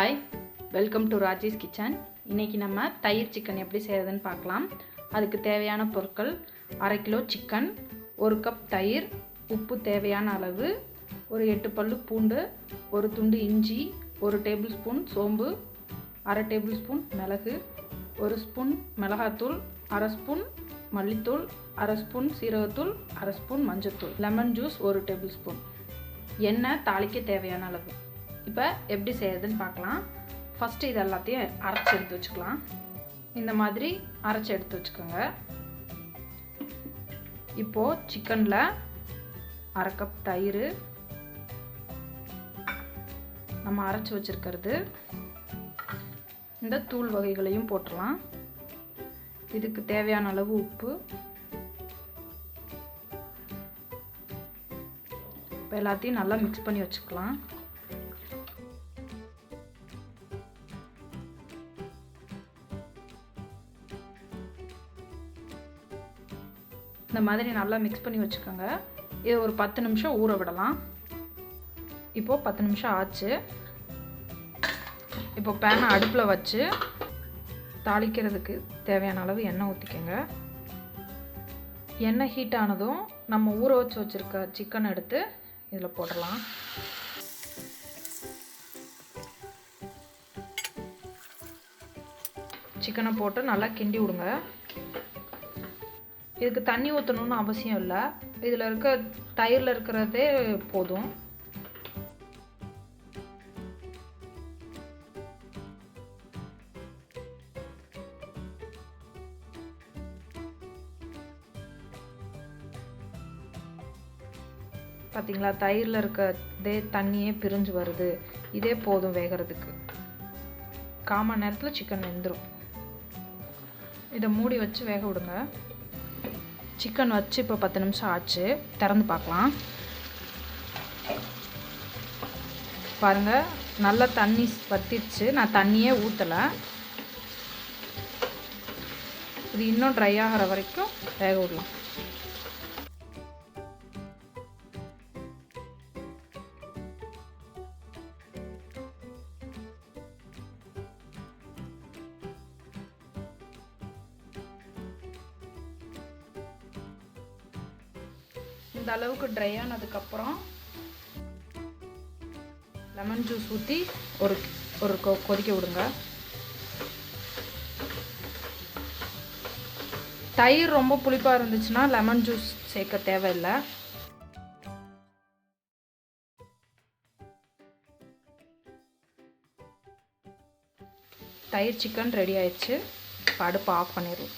Hi welcome to Rajesh kitchen இன்றைக்கி நம்ம தயிர் சிக்கன் எப்படி செய்கிறதுன்னு பார்க்கலாம். அதுக்கு தேவையான பொருட்கள் அரை கிலோ சிக்கன் ஒரு கப் தயிர் உப்பு தேவையான அளவு ஒரு எட்டு பல்லு பூண்டு ஒரு துண்டு இஞ்சி ஒரு டேபிள் ஸ்பூன் சோம்பு அரை டேபிள் ஸ்பூன் மிளகு ஒரு ஸ்பூன் மிளகாத்தூள் அரை ஸ்பூன் மல்லித்தூள் அரை ஸ்பூன் சீரகத்தூள் அரை ஸ்பூன் மஞ்சத்தூள் லெமன் ஜூஸ் ஒரு டேபிள் ஸ்பூன் எண்ணெய் தாளிக்க தேவையான அளவு. இப்போ எப்படி செய்யறதுன்னு பார்க்கலாம். ஃபஸ்ட்டு இது எல்லாத்தையும் அரைச்சி எடுத்து வச்சுக்கலாம். இந்த மாதிரி அரைச்சி எடுத்து வச்சுக்கோங்க. இப்போது சிக்கனில் அரை கப் தயிர். நம்ம அரைச்சி வச்சுருக்கிறது. இந்த தூள் வகைகளையும் போட்டுடலாம். இதுக்கு தேவையான அளவு உப்பு. இப்போ எல்லாத்தையும் நல்லா மிக்ஸ் பண்ணி வச்சுக்கலாம். இந்த மாதிரி நல்லா மிக்ஸ் பண்ணி வச்சுக்கோங்க. இது ஒரு பத்து நிமிஷம் ஊற விடலாம். இப்போது பத்து நிமிஷம் ஆச்சு. இப்போ பேனை அடுப்பில் வச்சு தாளிக்கிறதுக்கு தேவையான அளவு எண்ணெய் ஊற்றிக்கோங்க எண்ணெய் ஹீட் ஆனதும் நம்ம ஊற வச்சு வச்சுருக்க சிக்கன் எடுத்து இதில் போடலாம். சிக்கனை போட்டு நல்லா கிண்டி விடுங்க. இதுக்கு தண்ணி ஊற்றணும்னு அவசியம் இல்லை. இதில் இருக்க தயிரில் இருக்கிறதே போதும். பார்த்தீங்களா தயிரில் இருக்க இதே தண்ணியே பிரிஞ்சு வருது. இதே போதும் வேகிறதுக்கு. காமன் நேரத்தில் சிக்கன் வெந்துடும் இதை மூடி வச்சு வேக விடுங்க. சிக்கன் வச்சு இப்போ பத்து நிமிஷம் ஆச்சு. திறந்து பார்க்கலாம். பாருங்கள் நல்லா தண்ணி வத்திடுச்சு. நான் தண்ணியே ஊற்றலை இது இன்னும் ட்ரை ஆகிற வரைக்கும் வேக விடலாம். இந்த அளவுக்கு ட்ரை ஆனதுக்கப்புறம் லெமன் ஜூஸ் ஊற்றி ஒரு ஒரு கொ கொதிக்க விடுங்க. தயிர் ரொம்ப புளிப்பாக இருந்துச்சுன்னா லெமன் ஜூஸ் சேர்க்க தேவையில்லை. தயிர் சிக்கன் ரெடி ஆயிடுச்சு. அடுப்பை அடுப்பு ஆஃப் பண்ணிடுவோம்.